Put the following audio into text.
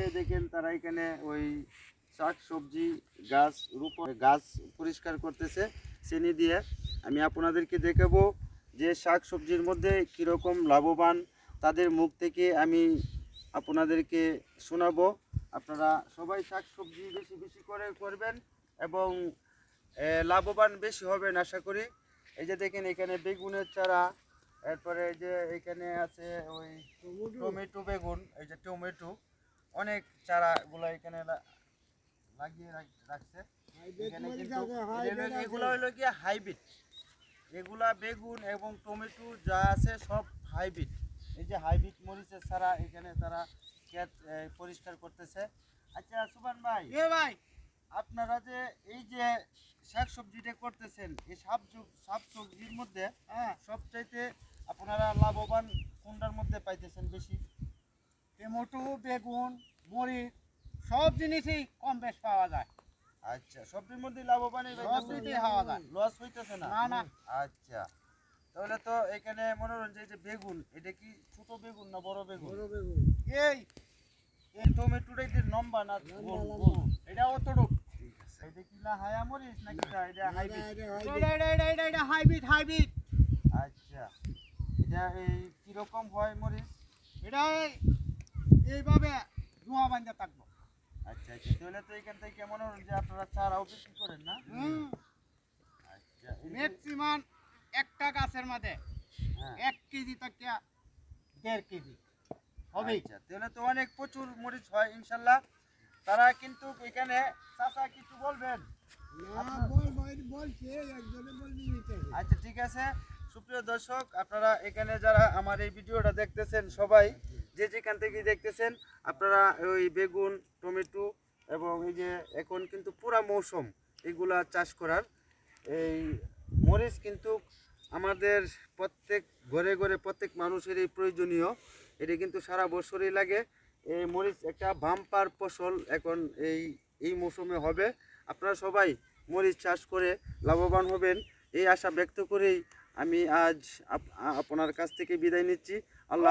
যে দেখেন তারা এখানে ওই শাক সবজি গাছ রোপণ গাছ পরিষ্কার করতেছে চিনি দিয়ে। আমি আপনাদেরকে দেখাবো যে শাক সবজির মধ্যে কীরকম লাভবান তাদের মুখ থেকে আমি আপনাদেরকে শোনাবো। আপনারা সবাই শাক সবজি বেশি বেশি করে করবেন এবং লাভবান বেশি হবেন আশা করি। এই যে দেখেন এখানে বেগুনের চারা এরপরে এই যে এখানে আছে ওই টমেটো বেগুন এই যে টমেটো। অনেক চারাগুলো এখানে লাগিয়ে রাখছে। এখানে কিন্তু এগুলো- হলো কি হাইব্রিড। এগুলা বেগুন এবং টমেটো যা আছে সব হাইব্রিড। এই যে হাইব্রিড মরিচের চারা এখানে তারা ক্ষেত পরিষ্কার করতেছে। আচ্ছা সুবান ভাই এ ভাই। আপনারা যে এই যে শাক সবজিটা করতেছেন এই শাক শাক সবজির মধ্যে হ্যাঁ। সবচাইতে আপনারা লাভবান কোনটার মধ্যে পাইতেছেন বেশি টমেটো বেগুন মরিচ সব জিনিসই কম বেশ পাওয়া যায়। আচ্ছা সবজির মধ্যে লাভবান সবজিতেই পাওয়া যায়। লস হইতেছে না? না, না। আচ্ছা তাহলে তো এখানে মনোরঞ্জন যে বেগুন এটা কি ছোট বেগুন না বড় বেগুন? এই এই টমেটোটা যে লম্বা না এটা অতটুক। ঠিক আছে। এটা কি না হায়া মরিচ নাকি এটা এটা হাইব্রিড। এটা এটা এটা এটা এটা হাইব্রিড হাইব্রিড। আচ্ছা এটা এই কীরকম হয় মরিচ? এটা এইভাবে ধোঁয়া বান্ধা থাকব। আচ্ছা আচ্ছা। তাহলে তো এখান থেকে মনে হল যে আপনারা চারাও বিক্রি করেন না? আচ্ছা ম্যাক্সিমাম একটা গাছের মধ্যে হ্যাঁ। এক কেজি থেকে দেড় কেজি হবে আচ্ছা তাহলে তো অনেক প্রচুর মরিচ হয় ইনশাল্লাহ। তারা কিন্তু এখানে চাচা কিছু বলবেন? আচ্ছা ঠিক আছে। সুপ্রিয় দর্শক, আপনারা এখানে যারা আমার এই ভিডিওটা দেখতেছেন সবাই, যে যেখান থেকে দেখতেছেন, আপনারা ওই বেগুন, টমেটো এবং এই যে এখন কিন্তু পুরা মৌসুম এগুলা চাষ করার, এই মরিচ কিন্তু আমাদের প্রত্যেক ঘরে ঘরে প্রত্যেক মানুষেরই প্রয়োজনীয়। এটি কিন্তু সারা বছরই লাগে। এই মরিচ একটা বাম্পার ফসল এখন এই এই মৌসুমে হবে। আপনারা সবাই মরিচ চাষ করে লাভবান হবেন। এই আশা ব্যক্ত করেই আমি আজ আপ- আপনার কাছ থেকে বিদায় নিচ্ছি। আল্লাহ